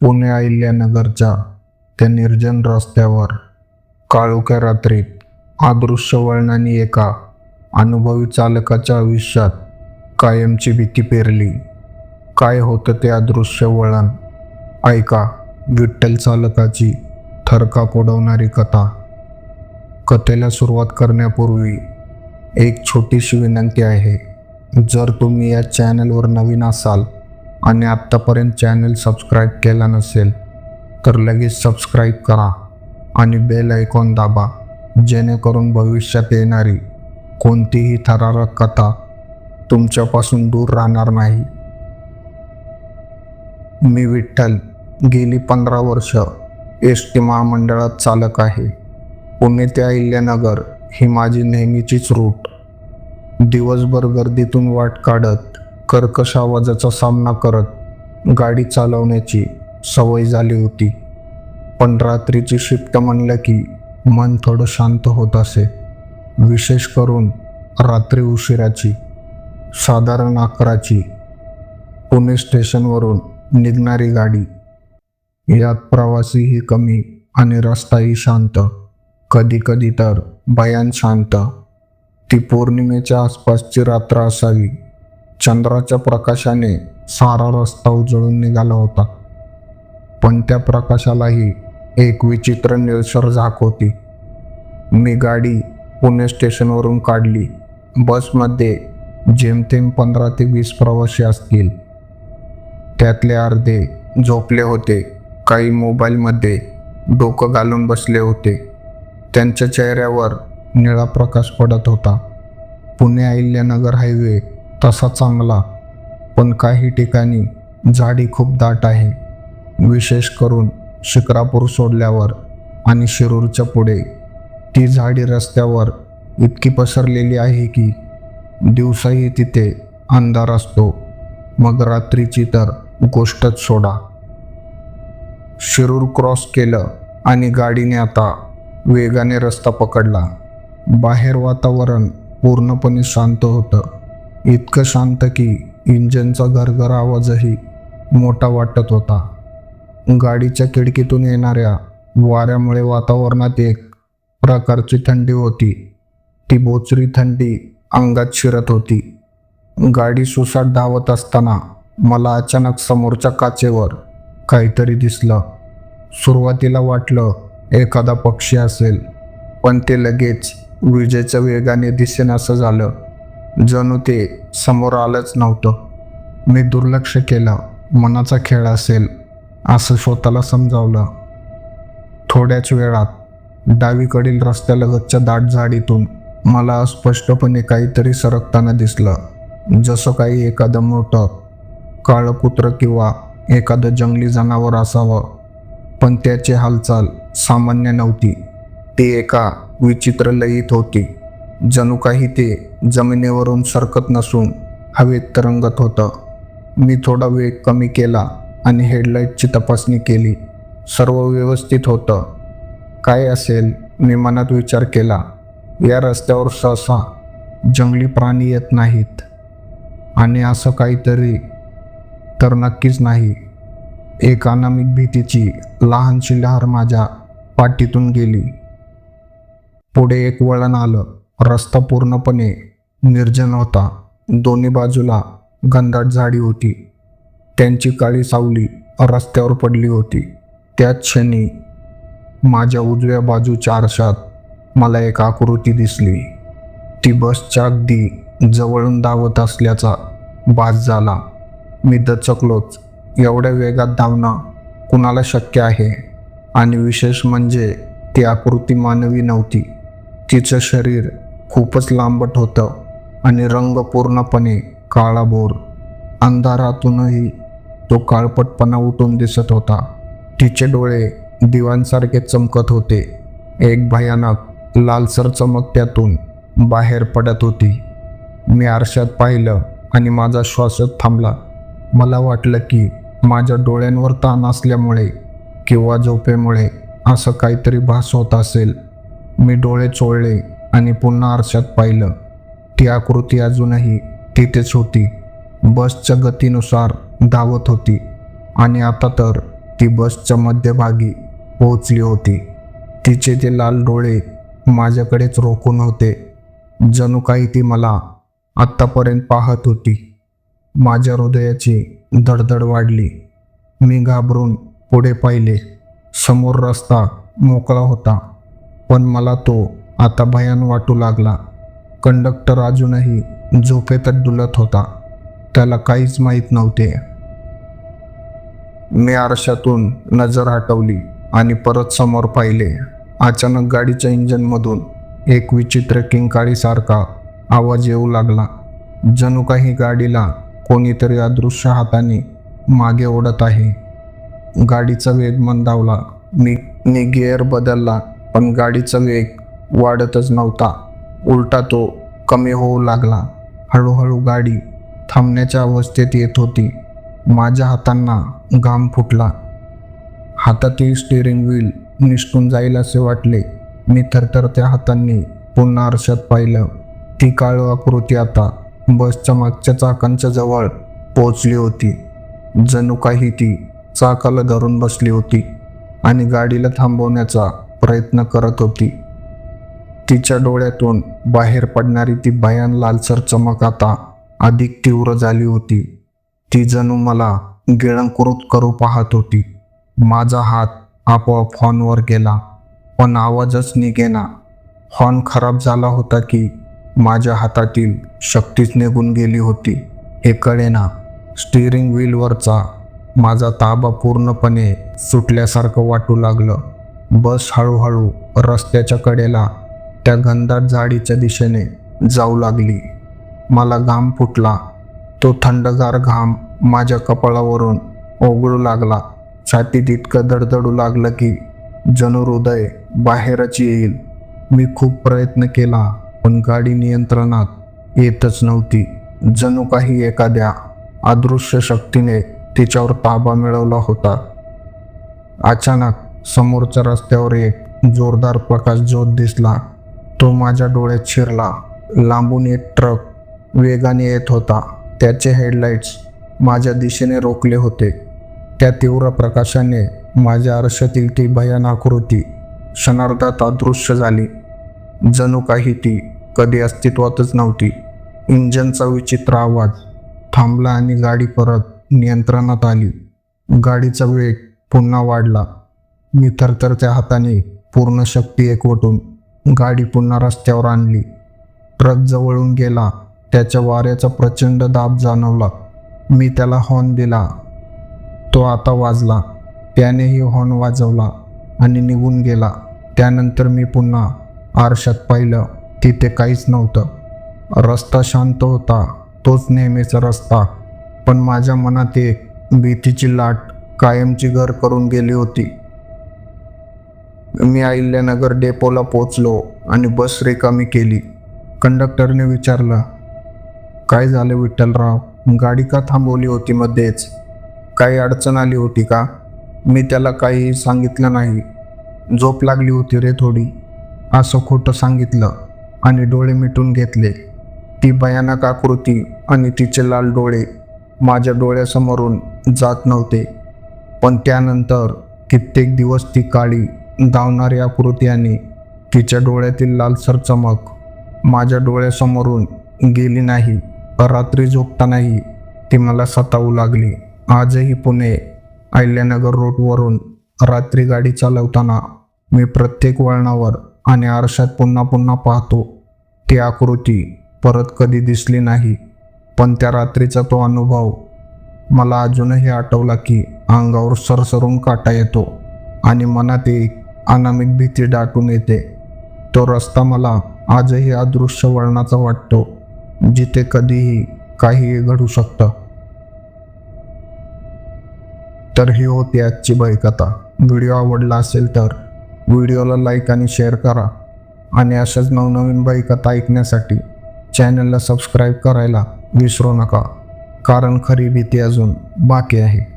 पुणे अहिल्यानगरच्या त्या निर्जन रस्त्यावर काळोख्या रात्रीत अदृश्य वळणाने एका अनुभवी चालकाच्या आयुष्यात कायमची भीती पेरली. काय होतं ते अदृश्य वळण? ऐका विठ्ठल चालकाची थरकाप उडवणारी कथा. कथेला सुरुवात करण्यापूर्वी एक छोटीशी विनंती आहे. जर तुम्ही या चॅनलवर नवीन असाल आणि आत्तापर्यंत चॅनल सबस्क्राईब केला नसेल तर लगेच सबस्क्राईब करा आणि बेल आयकॉन दाबा जेणेकरून भविष्यात येणारी कोणतीही थरारक कथा तुमच्यापासून दूर राहणार नाही. मी विठ्ठल गेली पंधरा वर्ष एस टी महामंडळात चालक आहे. पुणे ते अहिल्यानगर ही माझी नेहमीचीच रूट. दिवसभर गर्दीतून वाट काढत कर्कश आवाजाचा सामना करत गाडी चालवण्याची सवय झाली होती. पण रात्रीची शिफ्ट म्हणलं की मन थोडं शांत होत असे. विशेष करून रात्री उशिराची साधारण अकराची. पुणे स्टेशनवरून निघणारी गाडी. यात प्रवासीही कमी आणि रस्ताही शांत. कधी कधी तर भयान शांत. ती पौर्णिमेच्या आसपासची रात्र असावी. चंद्राच्या प्रकाशाने सारा रस्ता उजळून निघाला होता. पण त्या प्रकाशालाही एक विचित्र निळसर झाक होती. मी गाडी पुणे स्टेशनवरून काढली. बसमध्ये जेमतेम पंधरा ते वीस प्रवासी असतील. त्यातले अर्धे झोपले होते. काही मोबाईलमध्ये डोकं घालून बसले होते. त्यांच्या चेहऱ्यावर निळा प्रकाश पडत होता. पुणे अहिल्यानगर हायवे तसा चांगला पण काही ठिकाणी झाडी खूप दाट आहे. विशेष करून शिक्रापूर सोडल्यावर आणि शिरूरच्या पुढे. ती झाडी रस्त्यावर इतकी पसरलेली आहे की दिवसाही तिथे अंधार असतो. मग रात्रीची तर गोष्टच सोडा. शिरूर क्रॉस केलं आणि गाडीने आता वेगाने रस्ता पकडला. बाहेर वातावरण पूर्णपणे शांत होतं. इतकं शांत की इंजनचा घरघर आवाजही मोठा वाटत होता. गाडीच्या खिडकीतून येणाऱ्या वाऱ्यामुळे वातावरणात एक प्रकारची थंडी होती. ती बोचरी थंडी अंगात शिरत होती. गाडी सुसाट धावत असताना मला अचानक समोरच्या काचेवर काहीतरी दिसलं. सुरुवातीला वाटलं एखादा पक्षी असेल पण ते लगेच विजेच्या वेगाने दिसेनासं झालं. जणू ते समोर आलंच नव्हतं. मी दुर्लक्ष केलं मनाचा खेळ असेल असं स्वतःला समजावलं. थोड्याच वेळात डावीकडील रस्त्यालगतच्या दाट झाडीतून मला स्पष्टपणे काहीतरी सरकताना दिसलं. जसं काही एखादं मोठं काळं कुत्रं किंवा एखादं जंगली जनावर असावं. पण त्याची हालचाल सामान्य नव्हती. ती एका विचित्र लयीत होती. जणू काही ते जमिनीवरून सरकत नसून हवेत तरंगत होतं. मी थोडा वेग कमी केला आणि हेडलाईटची तपासणी केली. सर्व व्यवस्थित होतं. काय असेल? मी मनात विचार केला. या रस्त्यावर सहसा जंगली प्राणी येत नाहीत. आणि असं काहीतरी तर नक्कीच नाही. एक अनामिक भीतीची लहानशी लहर माझ्या पाठीतून गेली. पुढे एक वळण आलं. रस्ता पूर्णपणे निर्जन होता. दोन्ही बाजूला घनदाट झाडी होती. त्यांची काळी सावली रस्त्यावर पडली होती. त्याच क्षणी माझ्या उजव्या बाजूच्या आरशात मला एक आकृती दिसली. ती बसच्या अगदी जवळून धावत असल्याचा भास झाला. मी दचकलोच. एवढ्या वेगात धावणं कुणाला शक्य आहे? आणि विशेष म्हणजे ती आकृती मानवी नव्हती. तिचं शरीर खूपच लांबट होतं आणि रंग पूर्णपणे काळाभोर. अंधारातूनही तो काळपटपणा उठून दिसत होता. तिचे डोळे दिवांसारखे चमकत होते. एक भयानक लालसर चमक त्यातून बाहेर पडत होती. मी आरशात पाहिलं आणि माझा श्वासच थांबला. मला वाटलं की माझ्या डोळ्यांवर ताण असल्यामुळे किंवा झोपेमुळे असं काहीतरी भास होत असेल. मी डोळे चोळले. आणि पुन्हा आरशात पाहिलं ती आकृती अजूनही तिथेच होती. बसच्या गतीनुसार धावत होती आणि आता तर ती बसच्या मध्यभागी पोहोचली होती. तिचे ते लाल डोळे माझ्याकडेच रोखून होते. जणू काही ती मला आत्तापर्यंत पाहत होती. माझ्या हृदयाची धडधड वाढली. मी घाबरून पुढे पाहिले. समोर रस्ता मोकळा होता पण मला तो आता भयान वाटू लागला. कंडक्टर अजूनही झोपेतच डुलत होता. त्याला काहीच माहीत नव्हते. मी आरशातून नजर हटवली आणि परत समोर पाहिले. अचानक गाडीच्या इंजनमधून एक विचित्र किंकाळीसारखा आवाज येऊ लागला. जणू काही गाडीला कोणीतरी अदृश्य हाताने मागे ओढत आहे. गाडीचा वेग मंदावला. मी मी गिअर बदलला पण गाडीचा वेग वाढतच नव्हता. उलटा तो कमी होऊ लागला. हळूहळू गाडी थांबण्याच्या अवस्थेत येत होती. माझ्या हातांना घाम फुटला. हातातील स्टिअरिंग व्हील निष्ठून जाईल असे वाटले. मी थरथरत्या हातांनी पुन्हा आरशात पाहिलं. ती काळ आकृती आता बसच्या मागच्या चाकांच्या जवळ पोचली होती. जणू काही ती चाकाला धरून बसली होती आणि गाडीला थांबवण्याचा प्रयत्न करत होती. तिच्या डोळ्यातून बाहेर पडणारी ती भयान लालसर चमक आता अधिक तीव्र झाली होती. ती जणू मला गिळंकृत करू पाहत होती. माझा हात आपोआप हॉर्नवर गेला पण आवाजच निघेना. हॉर्न खराब झाला होता की माझ्या हातातील शक्तीच निघून गेली होती. हे कळेना स्टिअरिंग व्हीलवरचा माझा ताबा पूर्णपणे सुटल्यासारखं वाटू लागलं. बस हळूहळू रस्त्याच्या कडेला त्या घनदाट झाडीच्या दिशेने जाऊ लागली. मला घाम फुटला. तो थंडगार घाम माझ्या कपाळावरून ओघळू लागला. छातीत इतकं दडदडू लागलं की जणू हृदय बाहेरच येईल. मी खूप प्रयत्न केला पण गाडी नियंत्रणात येतच नव्हती. जणू काही एखाद्या अदृश्य शक्तीने तिच्यावर ताबा मिळवला होता. अचानक समोरच्या रस्त्यावर एक जोरदार प्रकाश ज्योत दिसला. तो माझ्या डोळ्यात शिरला. लांबून एक ट्रक वेगाने येत होता. त्याचे हेडलाईट्स माझ्या दिशेने रोखले होते. त्या तीव्र प्रकाशाने माझ्या आरशातील ती भयान आकृती क्षणार्धात अदृश्य झाली. जणू काही ती कधी अस्तित्वातच नव्हती. इंजनचा विचित्र आवाज थांबला आणि गाडी परत नियंत्रणात आली. गाडीचा वेग पुन्हा वाढला. मी थरथरच्या हाताने पूर्ण शक्ती एकवटून गाडी पुन्हा रस्त्यावर आणली. ट्रक जवळून गेला. त्याच्या वाऱ्याचा प्रचंड दाब जाणवला. मी त्याला हॉर्न दिला. तो आता वाजला. त्यानेही हॉर्न वाजवला आणि निघून गेला. त्यानंतर मी पुन्हा आरशात पाहिलं. तिथे काहीच नव्हतं. रस्ता शांत होता. तोच नेहमीचा रस्ता. पण माझ्या मनात एक भीतीची लाट कायमची घर करून गेली होती. मी अहिल्यानगर डेपोला पोचलो आणि बस रिकामी केली. कंडक्टरने विचारलं काय झालं विठ्ठलराव? गाडी का थांबवली होती मध्येच? काही अडचण आली होती का? मी त्याला काही सांगितलं नाही. झोप लागली होती रे थोडी. असं खोटं सांगितलं आणि डोळे मिटून घेतले. ती भयानक आकृती आणि तिचे लाल डोळे माझ्या डोळ्यासमोरून जात नव्हते. पण त्यानंतर कित्येक दिवस ती काळी धावणारी आकृती आणि तिच्या डोळ्यातील लालसर चमक माझ्या डोळ्यासमोरून गेली नाही. रात्री झोपतानाही ती मला सतावू लागली. आजही पुणे अहिल्यानगर रोडवरून रात्री गाडी चालवताना मी प्रत्येक वळणावर आणि आरशात पुन्हा पुन्हा पाहतो ती आकृती परत कधी दिसली नाही. पण त्या रात्रीचा तो अनुभव मला अजूनही आठवला की अंगावर सरसरून काटा येतो आणि मनात एक अनामिक भीती दाटून येते. तो रस्ता मला आजही अदृश्य वळणाचा वाटतो जिथे कधीही काहीही घडू शकतं. तर ही होती आजची कथा व्हिडिओ आवडला असेल तर व्हिडिओला लाईक आणि शेअर करा. आणि अशाच नवनवीन कथा ऐकण्यासाठी चॅनलला सबस्क्राईब करायला विसरू नका. कारण खरी भीती अजून बाकी आहे.